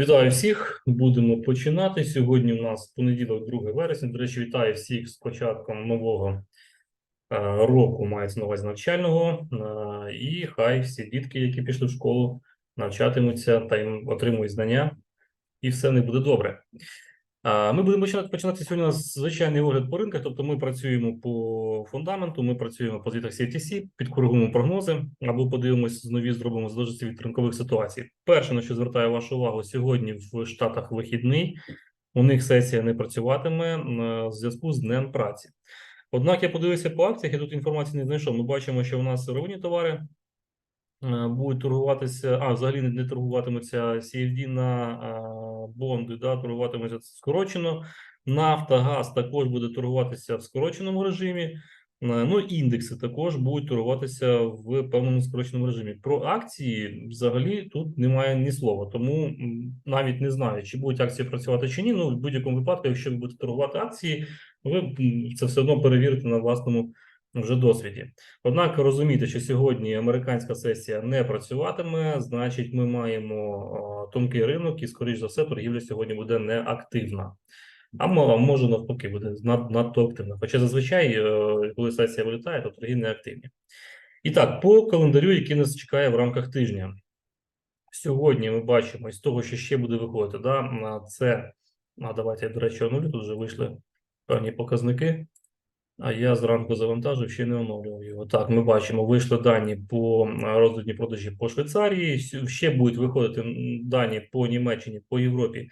Вітаю всіх. Будемо починати. Сьогодні у нас понеділок, 2 вересня. До речі, вітаю всіх з початком нового е, року, мається на увазі навчального. Е, І хай всі дітки, які пішли в школу, навчатимуться та й отримують знання, і все не буде добре. Ми будемо починати сьогодні звичайний огляд по ринках. Тобто, ми працюємо по фундаменту, ми працюємо по звітах CFTC, підкоригуємо прогнози або подивимось нові, зробимо залежності від ринкових ситуацій. Перше, на що звертаю вашу увагу, сьогодні в Штатах вихідний. У них сесія не працюватиме м, в зв'язку з днем праці. Однак я подивився по акціях, я тут інформації не знайшов. Ми бачимо, що у нас сировинні товари е, будуть торгуватися, а взагалі не, не торгуватимуться CFD на е, бонди, да, торгуватимуться скорочено. Нафта, газ також буде торгуватися в скороченому режимі. Е, Ну, індекси також будуть торгуватися в певному скороченому режимі. Про акції взагалі тут немає ні слова, тому навіть не знаю, чи будуть акції працювати чи ні. Ну, в будь-якому випадку, якщо ви будете торгувати акції, ви це все одно перевірите на власному вже досвіді. Однак розумійте, що сьогодні американська сесія не працюватиме, значить, ми маємо тонкий ринок, і, скоріш за все, торгівля сьогодні буде неактивна. А мо- може навпаки буде над, надто активна. Хоча зазвичай, е, коли сесія вилітає, то торги не активні. І так, по календарю, який нас чекає в рамках тижня. Сьогодні ми бачимо з того, що ще буде виходити, да, це, а давайте до речі, оновлю, тут вже вийшли певні показники. А я зранку завантажив, ще не оновлював його. Так, ми бачимо, вийшли дані по м, продажі по Швейцарії. Ще будуть виходити дані по Німеччині, по Європі.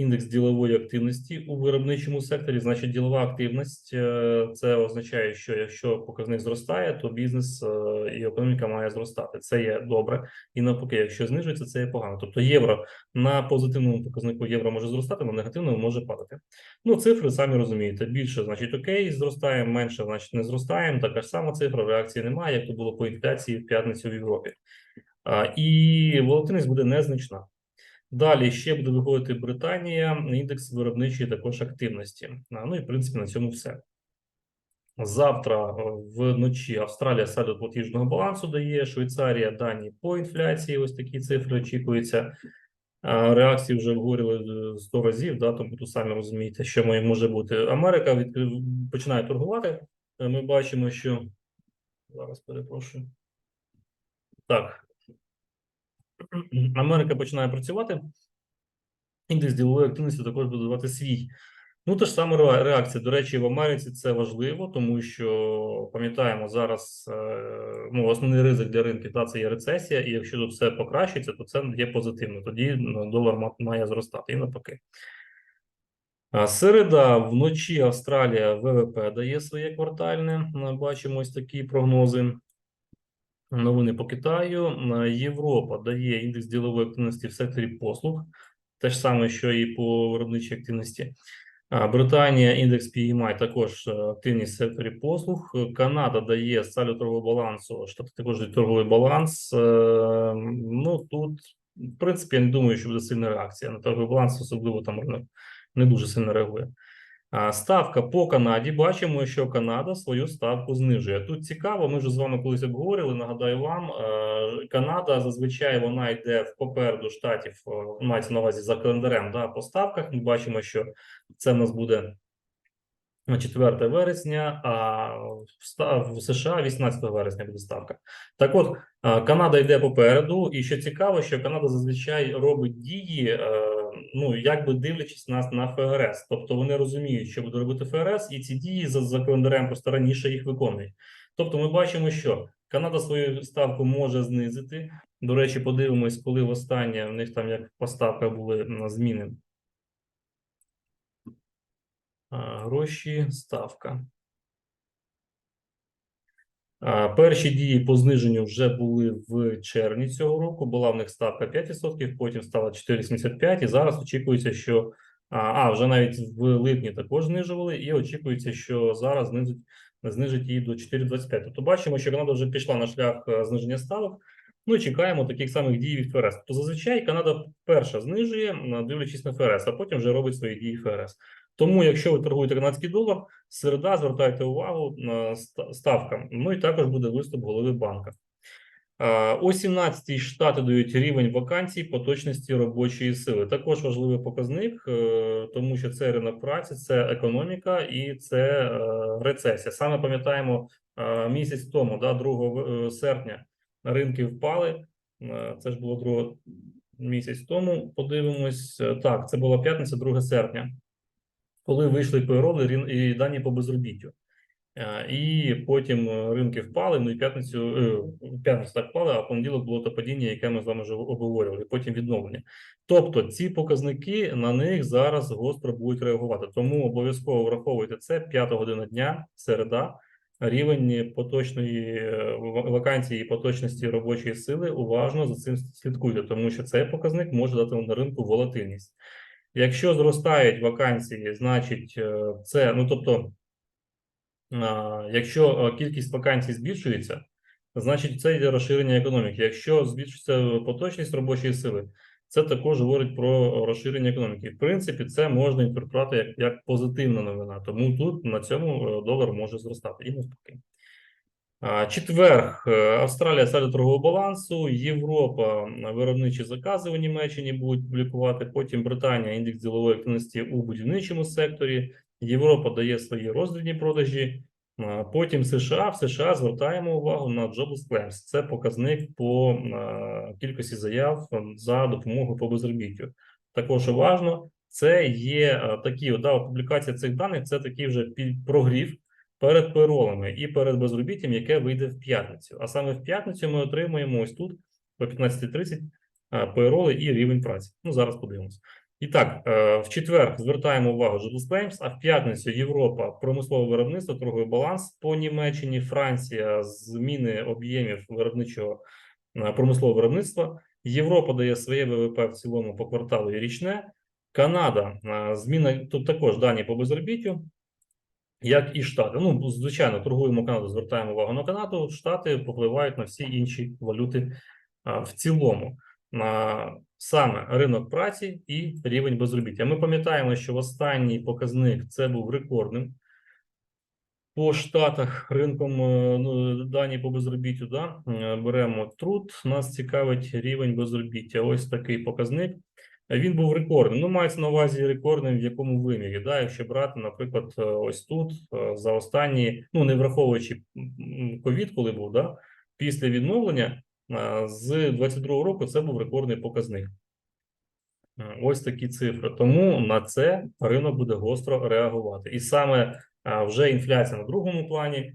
Індекс ділової активності у виробничому секторі. Значить, ділова активність е, це означає, що якщо показник зростає, то бізнес е, і економіка має зростати. Це є добре. І навпаки, якщо знижується, це є погано. Тобто євро на позитивному показнику євро може зростати, на негативному може падати. Ну, цифри самі розумієте. Більше, значить, окей, зростаємо, менше, значить, не зростаємо. Така ж сама цифра, реакції немає, як то було по інфляції в п'ятницю в Європі. І волатильність буде незначна. Далі ще буде виходити Британія, індекс виробничої також активності. Ну і в принципі на цьому все. Завтра е, вночі Австралія сальдо платіжного балансу дає, Швейцарія дані по інфляції. Ось такі цифри очікуються. Реакції вже обговорювали 100 разів, да, тому тут самі розумієте, що може бути. Америка відкрив, починає торгувати. Е, Ми бачимо, що зараз перепрошую. Так. Америка починає працювати. Індекс ділової активності також буде давати свій. Ну, та ж саме реакція. До речі, в Америці це важливо, тому що пам'ятаємо зараз е, ну, основний ризик для ринків та це є рецесія, і якщо тут все покращиться, то це є позитивно. Тоді ну, долар має зростати і навпаки. Середа вночі Австралія ВВП дає своє квартальне. Бачимо ось такі прогнози. Новини по Китаю. Е, Європа дає індекс ділової активності в секторі послуг, те ж саме, що і по виробничій активності. Британія, індекс PMI також е, активність в секторі послуг. Е, Канада дає салю торгового балансу, Штати також дають торговий баланс. Е, Ну тут, в принципі, я не думаю, що буде сильна реакція на торговий баланс, особливо там ринок не дуже сильно реагує. Ставка по Канаді. Бачимо, що Канада свою ставку знижує. Тут цікаво, ми вже з вами колись обговорювали. Нагадаю вам, е, Канада зазвичай вона йде в попереду штатів, е, мається на увазі за календарем. Да, по ставках. Ми бачимо, що це в нас буде на 4 вересня, а в США 18 вересня буде ставка. Так от, е, Канада йде попереду, і що цікаво, що Канада зазвичай робить дії, ну якби дивлячись нас на ФРС. Тобто вони розуміють, що буде робити ФРС, і ці дії за, за календарем просто раніше їх виконують. Тобто, ми бачимо, що Канада свою ставку може знизити. До речі, подивимось, коли востаннє в них там як по ставках були м, зміни. Гроші, ставка. Перші дії по зниженню вже були в червні цього року. Була в них ставка 5%, потім стала 4,75%, і зараз очікується, що а, вже навіть в липні також знижували, і очікується, що зараз знизить, знижить її до 4,25%. Тобто бачимо, що Канада вже пішла на шлях е, зниження ставок. Ну і чекаємо таких самих дій від ФРС. То зазвичай Канада перша знижує, дивлячись на ФРС, а потім вже робить свої дії ФРС. Тому, якщо ви торгуєте канадський долар, середа звертайте увагу на ста- ставкам. Ну і також буде виступ голови банка. О 17 штати дають рівень вакансій поточності робочої сили. Також важливий показник, е, тому що це ринок праці, це економіка і це е, рецесія. Саме пам'ятаємо е, місяць тому, да, 2 е, серпня, ринки впали. Це ж було 2 місяць тому. Подивимось. Так, це була п'ятниця, 2 серпня, коли вийшли пейроли і дані по безробіттю. Е, І потім е, ринки впали. Ну і п'ятницю е, п'ятницю так впали, а понеділок було то падіння, яке ми з вами вже обговорювали. Потім відновлення. Тобто ці показники на них зараз гостро будуть реагувати. Тому обов'язково враховуйте це 5 година дня, середа. Рівень поточної вакансії і поточності робочої сили уважно за цим слідкуйте, тому що цей показник може дати на ринку волатильність. Якщо зростають вакансії, значить е, це ну тобто. Якщо е, кількість вакансій збільшується, значить це йде розширення економіки. Якщо збільшується поточність робочої сили, це також говорить про розширення економіки. В принципі, це можна інтерпретувати як, як позитивна новина. Тому тут на цьому е, долар може зростати і навпаки. Четверг. Е, Австралія сальдо торгового балансу, Європа виробничі закази у Німеччині будуть публікувати. Потім Британія індекс ділової активності у будівничому секторі. Європа дає свої роздрібні продажі. Потім США. В США звертаємо увагу на jobless claims. Це показник по кількості заяв за допомогою по безробіттю. Також уважно, це є такі да, публікація цих даних. Це такий вже прогрів перед пейролами і перед безробіттям, яке вийде в п'ятницю. А саме в п'ятницю ми отримуємо ось тут по 15.30 а, пейроли і рівень праці. Ну зараз подивимось. І так, е, в четвер звертаємо увагу jobless claims, а в п'ятницю Європа, промислове виробництво, торговий баланс по Німеччині, Франція, зміни об'ємів виробничого е, промислового виробництва. Європа дає своє ВВП в цілому по кварталу і річне. Канада, е, зміна тут також дані по безробіттю, як і Штати. Ну, звичайно, торгуємо Канаду, звертаємо увагу на Канаду. Штати попливають на всі інші валюти в цілому. Саме ринок праці і рівень безробіття. Ми пам'ятаємо, що останній показник це був рекордним. По штатах ринком е, ну, дані по безробіттю. Да? е, Беремо труд. Нас цікавить рівень безробіття. Ось такий показник. Він був рекордним. Ну, мається на увазі рекордним в якому вимірі. Да? Якщо брати, наприклад, е, ось тут е, за останні, ну не враховуючи ковід, коли був, да? після відновлення е, з 22 року це був рекордний показник. Ось такі цифри. Тому на це ринок буде гостро реагувати. І саме вже інфляція на другому плані,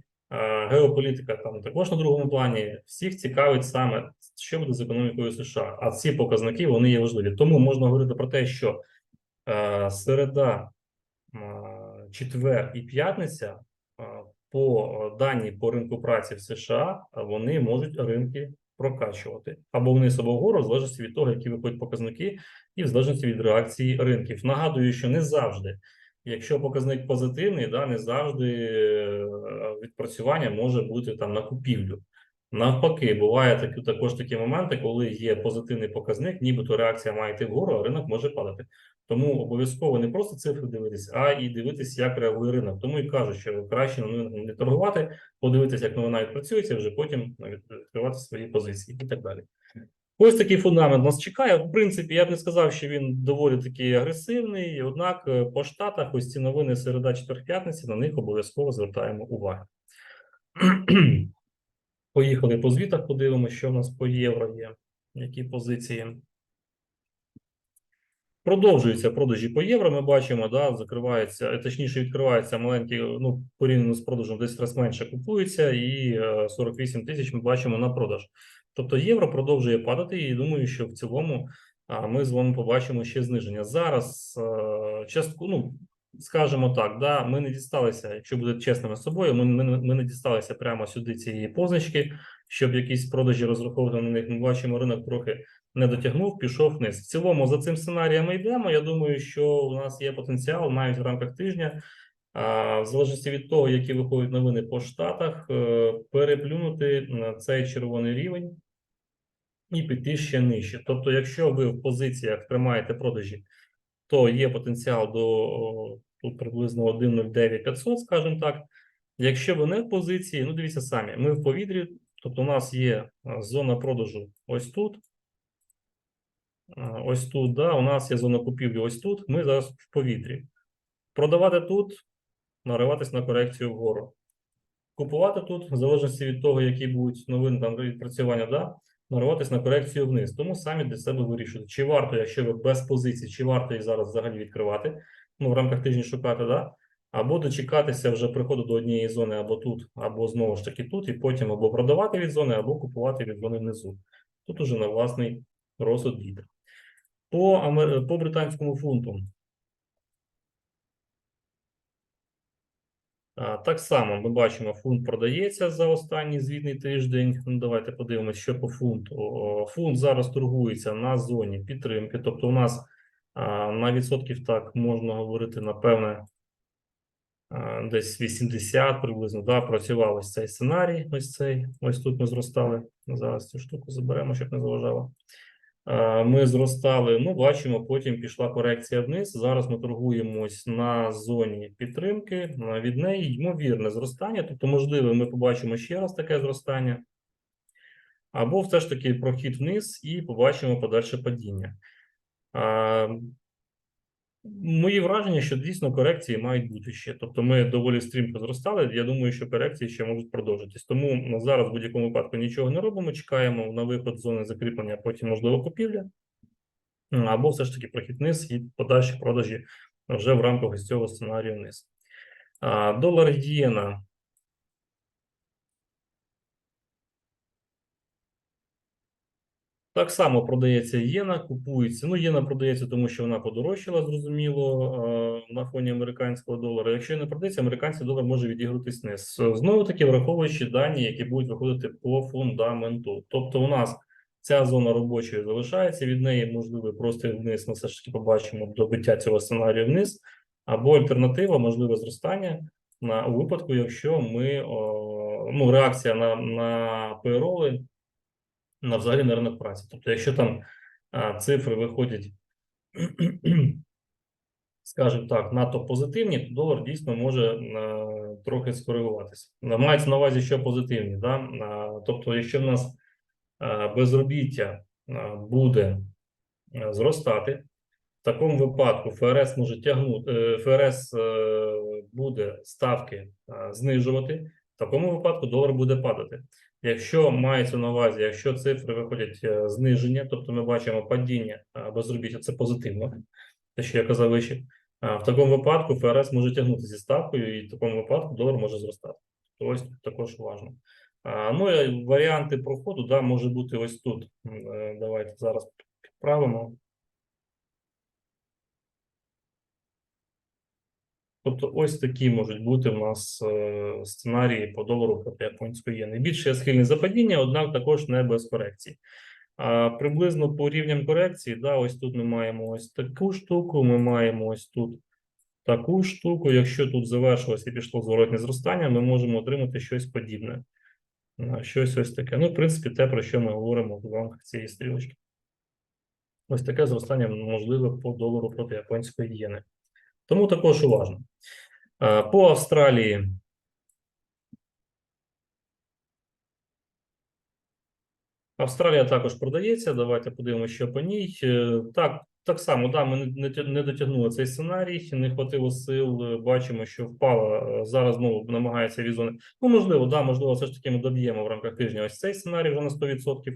геополітика там також на другому плані. Всіх цікавить саме, що буде з економікою США. А ці показники вони є важливі. Тому можна говорити про те, що е, середа, е, четвер і п'ятниця е, по е, дані по ринку праці в США е, вони можуть ринки прокачувати або вниз, або вгору, в залежності від того, які виходять показники, і в залежності від реакції ринків. Нагадую, що не завжди, якщо показник позитивний, да, не завжди е, відпрацювання може бути там на купівлю. Навпаки, буває такі також такі моменти, коли є позитивний показник, нібито реакція має йти вгору, а ринок може падати. Тому обов'язково не просто цифри дивитись, а і дивитись, як реагує ринок. Тому і кажуть, що краще не торгувати, подивитися, як новина відпрацюється, вже потім відкривати свої позиції і так далі. Ось такий фундамент нас чекає. В принципі, я б не сказав, що він доволі такий агресивний. Однак е, по штатах ось ці новини середа четвер п'ятниці на них обов'язково звертаємо увагу. Поїхали по звітах, подивимося, що в нас по євро є, які позиції. Продовжуються продажі по євро. Ми бачимо, да, закривається, е, точніше, відкриваються маленькі, ну, порівняно з продажем, десь раз менше купується, і е, 48 тисяч ми бачимо на продаж. Тобто євро продовжує падати, і думаю, що в цілому а, ми з вами побачимо ще зниження. Зараз е, частку, ну, скажімо так, да, ми не дісталися, якщо буде чесними з собою, ми, ми, ми не дісталися прямо сюди цієї позначки, щоб якісь продажі розраховувати на них. Ми бачимо, ринок трохи не дотягнув, пішов вниз. В цілому за цим сценарієм ми йдемо. Я думаю, що у нас є потенціал навіть в рамках тижня, а, в залежності від того, які виходять новини по штатах, е, переплюнути на цей червоний рівень і піти ще нижче. Тобто, якщо ви в позиціях тримаєте продажі, то є потенціал до тут приблизно 1,09500, скажімо так. Якщо ви не в позиції, ну дивіться самі, ми в повітрі, Тобто, у нас є зона продажу ось тут. Ось тут, да, у нас є зона купівлі ось тут. Ми зараз в повітрі. Продавати тут, нариватись на корекцію вгору. Купувати тут, в залежності від того, які будуть новини там відпрацювання, да, нариватись на корекцію вниз. Тому самі для себе вирішуйте, чи варто, якщо ви без позиції, чи варто їх зараз взагалі відкривати, ну, в рамках тижня шукати, да, або дочекатися вже приходу до однієї зони або тут, або знову ж таки тут, і потім або продавати від зони, або купувати від зони внизу. Тут уже на власний розсуд дійде. По, по британському фунту. Так само ми бачимо, фунт продається за останній звітний тиждень. Ну, давайте подивимося, що по фунту. Фунт зараз торгується на зоні підтримки. Тобто, у нас на відсотків так можна говорити, напевне, десь 80 приблизно. Да, працював ось цей сценарій. Ось цей. Ось тут ми зростали. Зараз цю штуку заберемо, щоб не заважало. Е, Ми зростали, ну, бачимо, потім пішла корекція вниз. Зараз ми торгуємось на зоні підтримки. Е, Від неї ймовірне зростання, тобто, можливо, ми побачимо ще раз таке зростання, або все ж таки прохід вниз і побачимо подальше падіння. Мої враження, що дійсно корекції мають бути ще. Тобто ми доволі стрімко зростали. Я думаю, що корекції ще можуть продовжитись. Тому зараз в будь-якому випадку нічого не робимо. Чекаємо на виход зони закріплення, потім можливо купівля. Або все ж таки прохід низ і подальші продажі вже в рамках цього сценарію вниз. А, Долар єна. Так само продається єна, купується. Ну, єна продається, тому що вона подорожчала, зрозуміло, на фоні американського долара. Якщо не продається, американський долар може відігрутись вниз. Знову таки, враховуючи дані, які будуть виходити по фундаменту. Тобто, у нас ця зона робочої залишається, від неї можливий простір вниз. Ми все ж таки побачимо добиття цього сценарію вниз, або альтернатива, можливе зростання на у випадку, якщо ми о, ну, реакція на, на пейроли на взагалі на ринок праці. Тобто, якщо там цифри виходять, скажімо так, надто позитивні, то долар дійсно може трохи скоригуватися. Мається на увазі, що позитивні. Да? Тобто, якщо в нас безробіття буде зростати, в такому випадку ФРС може тягнути, е, ФРС е, буде ставки знижувати, в такому випадку долар буде падати. Якщо мається на увазі, якщо цифри виходять е, зниження, тобто ми бачимо падіння безробіття, це позитивно, те, що я казав вище. В такому випадку ФРС може тягнути зі ставкою, і в такому випадку долар може зростати. То ось також важливо. Ну і варіанти проходу да, може бути ось тут. Е, Давайте зараз підправимо. Тобто, ось такі можуть бути в нас е, сценарії по долару проти японської єни. Більше я схильний за падіння, однак також не без корекцій. А приблизно по рівням корекції, да, ось тут ми маємо ось таку штуку, ми маємо ось тут таку штуку. Якщо тут завершилося і пішло зворотне зростання, ми можемо отримати щось подібне. Щось ось таке. Ну, в принципі, те, про що ми говоримо в рамках цієї стрілочки. Ось таке зростання можливе по долару проти японської єни. Тому також уважно. Е, По Австралії. Австралія також продається. Давайте подивимося, що по ній. Е, Так, так само, да, ми не, не тя- не дотягнули цей сценарій, не хватило сил. е, Бачимо, що впала. Зараз знову намагається від зони. Ну, можливо, да, можливо, все ж таки ми доб'ємо в рамках тижня ось цей сценарій вже на 100%.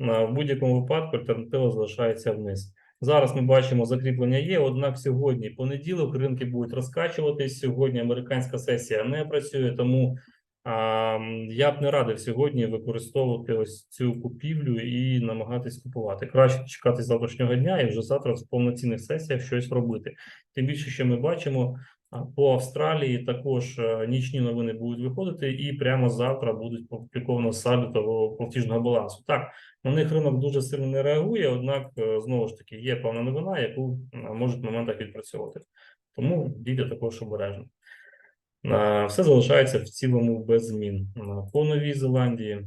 Е, В будь-якому випадку альтернатива залишається вниз. Зараз ми бачимо закріплення є, однак сьогодні понеділок ринки будуть розкачуватись. Сьогодні американська сесія не працює, тому а, я б не радив сьогодні використовувати ось цю купівлю і намагатись купувати. Краще чекати завтрашнього дня і вже завтра в повноцінних сесіях щось робити. Тим більше, що ми бачимо по Австралії, також е, нічні новини будуть виходити, і прямо завтра будуть опубліковано сальдо того платіжного балансу. Так, на них ринок дуже сильно не реагує, однак е, знову ж таки є певна новина, яку е, можуть в моментах відпрацьовувати. Тому дійте також обережно. Все залишається в цілому без змін. По Новій Зеландії.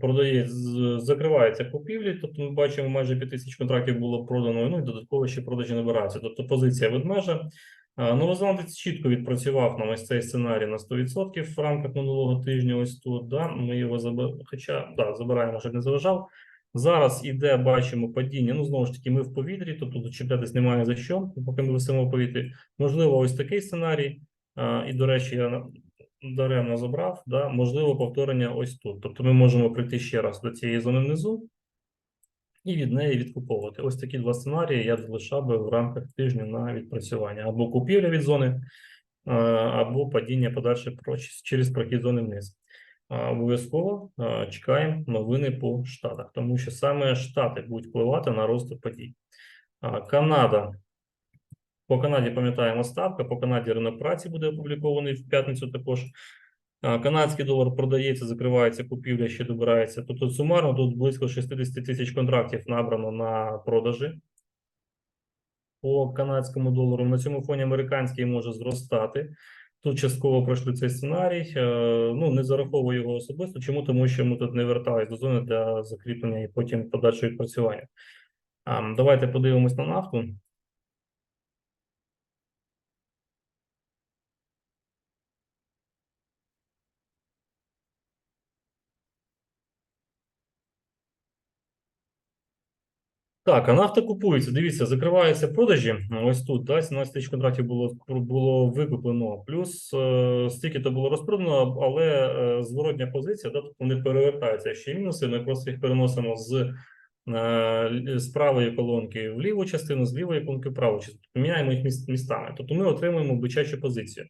Продає, з- закриваються купівлі, тобто ми бачимо, майже 5 тисяч контрактів було продано, ну і додатково ще продажі набираються. Тобто позиція ведмежа. Новозеландець чітко відпрацював нам ось цей сценарій на 100% в рамках минулого тижня. Ось тут. Да? Ми його забираємо, хоча да, забираємо, щоб не заважав. Зараз іде, бачимо падіння. Ну, знову ж таки, ми в повітрі, тобто тут чіплятись немає за що, поки ми висимо в повітрі. Можливо, ось такий сценарій. А, і, до речі, я даремно забрав. Да? Можливо, повторення ось тут. Тобто ми можемо прийти ще раз до цієї зони внизу і від неї відкуповувати. Ось такі два сценарії я залишав би в рамках тижня на відпрацювання. Або купівля від зони, або падіння подальше через прохід зони вниз. Обов'язково чекаємо новини по Штатах, тому що саме Штати будуть впливати на розвиток подій. Канада. По Канаді пам'ятаємо ставка. По Канаді ринок праці буде опублікований в п'ятницю також. Канадський долар продається, закривається, купівля ще добирається. Тобто сумарно тут близько 60 тисяч контрактів набрано на продажі по канадському долару. На цьому фоні американський може зростати. Тут частково пройшли цей сценарій. Е, Ну не зараховую його особисто. Чому? Тому що ми тут не вертались до зони для закріплення і потім подальшого відпрацювання. Давайте подивимось на нафту. Так, а нафта купується. Дивіться, закриваються продажі. Ось тут, да, 17 тисяч контрактів було було викуплено. Плюс е, стільки то було розпродано, але е, зворотня позиція, да, тобто вони перевертаються ще мінуси. Ми просто їх переносимо з, е, з правої колонки в ліву частину, з лівої колонки в праву частину. Міняємо їх міс- містами. Тобто ми отримуємо бичачу позицію.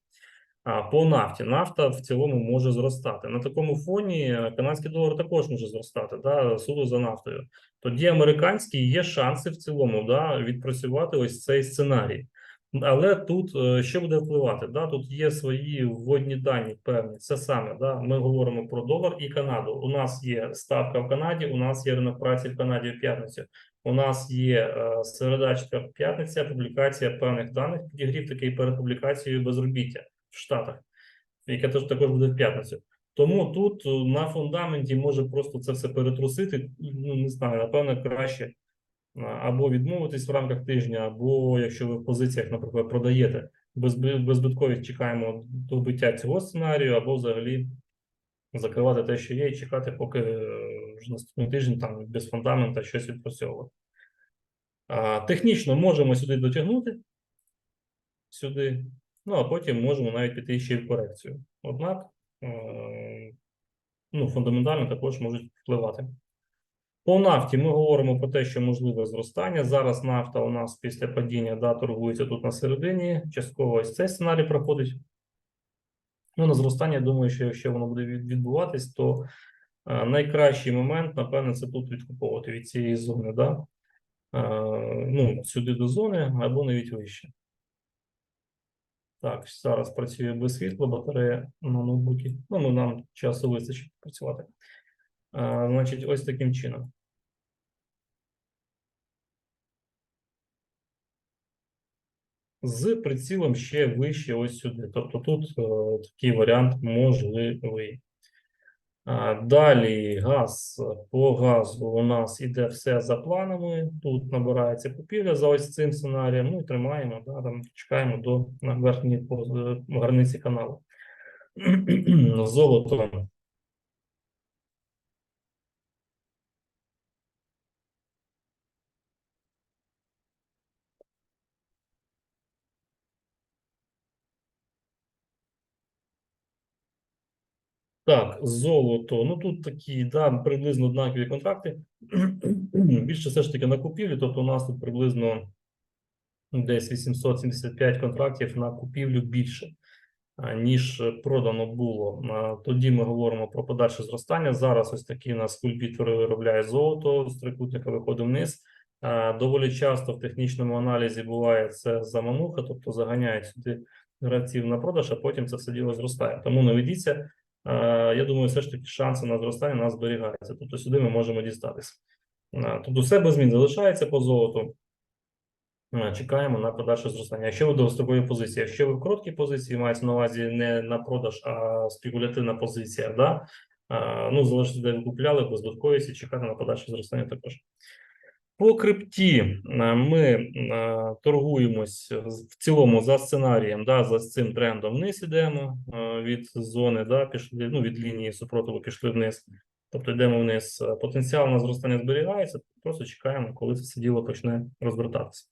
По нафті нафта в цілому може зростати. На такому фоні е, канадський долар також може зростати, да, суду за нафтою. Тоді американський є шанси в цілому да, відпрацювати ось цей сценарій. Але тут е, що буде впливати? Да? Тут є свої вводні дані певні. Це саме да? ми говоримо про долар і Канаду. У нас є ставка в Канаді, у нас є ринок праці в Канаді в п'ятницю. У нас є е, середа, четвер, п'ятниця, публікація певних даних, підігрів такий перед публікацією безробіття в Штатах, яке теж також буде в п'ятницю. Тому тут е, на фундаменті може просто це все перетрусити. Ну не знаю, напевно, краще або відмовитись в рамках тижня, або якщо ви в позиціях, наприклад, продаєте безби- беззбитковість, чекаємо до биття цього сценарію, або взагалі закривати те, що є, і чекати, поки е, вже наступний тиждень там без фундамента щось відпрацьовувати. Технічно можемо сюди дотягнути, сюди, ну а потім можемо навіть піти ще й в корекцію. Однак е, ну, фундаментально також можуть впливати. По нафті ми говоримо про те, що можливе зростання. Зараз нафта у нас після падіння да, торгується тут на середині. Частково ось цей сценарій проходить. Ну, на зростання, я думаю, що якщо воно буде відбуватись, то е, найкращий момент, напевно, це тут відкуповувати від цієї зони, да? е, ну, сюди до зони або навіть вище. Так, зараз працює без світла, батарея на ноутбуці. Ну, ну, нам часу вистачить працювати. А, значить, ось таким чином. З прицілом ще вище ось сюди. Тобто тут о, такий варіант можливий. Далі газ. По газу у нас іде все за планами. Тут набирається купівля за ось цим сценарієм. Ну і тримаємо, да, там чекаємо до верхньої поз- е, границі каналу. Золото. Так, золото. Ну тут такі, да, приблизно однакові контракти. Більше все ж таки на купівлі. Тобто, у нас тут приблизно десь 875 контрактів на купівлю більше, ніж продано було. Тоді ми говоримо про подальше зростання. Зараз ось такі у нас скульптори виробляє золото, з трикутника виходить вниз. Доволі часто в технічному аналізі буває це замануха, тобто заганяють сюди гравців на продаж, а потім це все діло зростає. Тому не ведіться. Е, Я думаю, все ж таки шанси на зростання нас зберігаються. Тобто сюди ми можемо дістатися. Е, Тобто все без змін залишається по золоту. Е, Чекаємо на подальше зростання. Якщо ви довгострокові позиції, якщо ви в короткій позиції, мається на увазі не на продаж, а спекулятивна позиція, да? Ну залежить, де ви купляли, бездатковість і чекати на подальше зростання також. По крипті е, ми е, торгуємось в цілому за сценарієм, да, за цим трендом вниз ідемо е, від зони, да, пішли, ну, від лінії супротиву пішли вниз. Тобто йдемо вниз. Потенціал на зростання зберігається, просто чекаємо, коли це все діло почне розвертатися.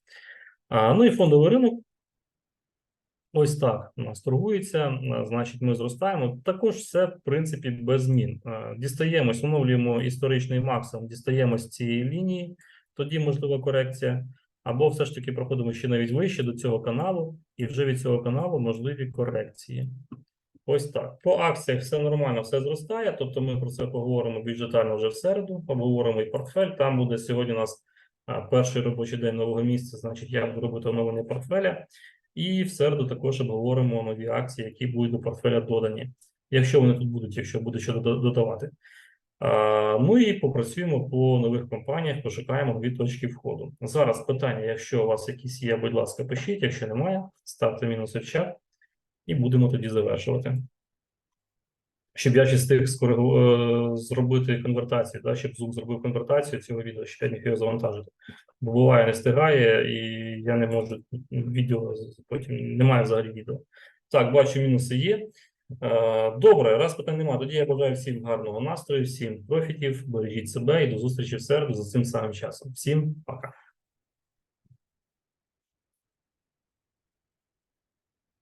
А, ну і фондовий ринок. Ось так у нас торгується, значить, ми зростаємо. Також все, в принципі, без змін. Дістаємось, встановлюємо історичний максимум, дістаємось цієї лінії, тоді можлива корекція, або все ж таки проходимо ще навіть вище до цього каналу, і вже від цього каналу можливі корекції. Ось так. По акціях все нормально, все зростає. Тобто ми про це поговоримо більш детально вже в середу. Обговоримо і портфель. Там буде сьогодні у нас перший робочий день нового місця. Значить, я буду робити оновлення портфеля. І в середу також обговоримо нові акції, які будуть до портфеля додані. Якщо вони тут будуть, якщо буде що додавати. А, Ну і попрацюємо по нових компаніях, пошукаємо нові точки входу. Зараз питання, якщо у вас якісь є, будь ласка, пишіть. Якщо немає, ставте мінуси в чат, і будемо тоді завершувати. Щоб я ще встиг е, зробити конвертацію, да, щоб Zoom зробив конвертацію цього відео, щоб я міг його завантажити. Бо буває, не встигає, і я не можу відео потім немає взагалі відео. Так, бачу, мінуси є. Е, Добре, раз питань немає, тоді я бажаю всім гарного настрою, всім профітів, бережіть себе і до зустрічі в середу за цим самим часом. Всім пока.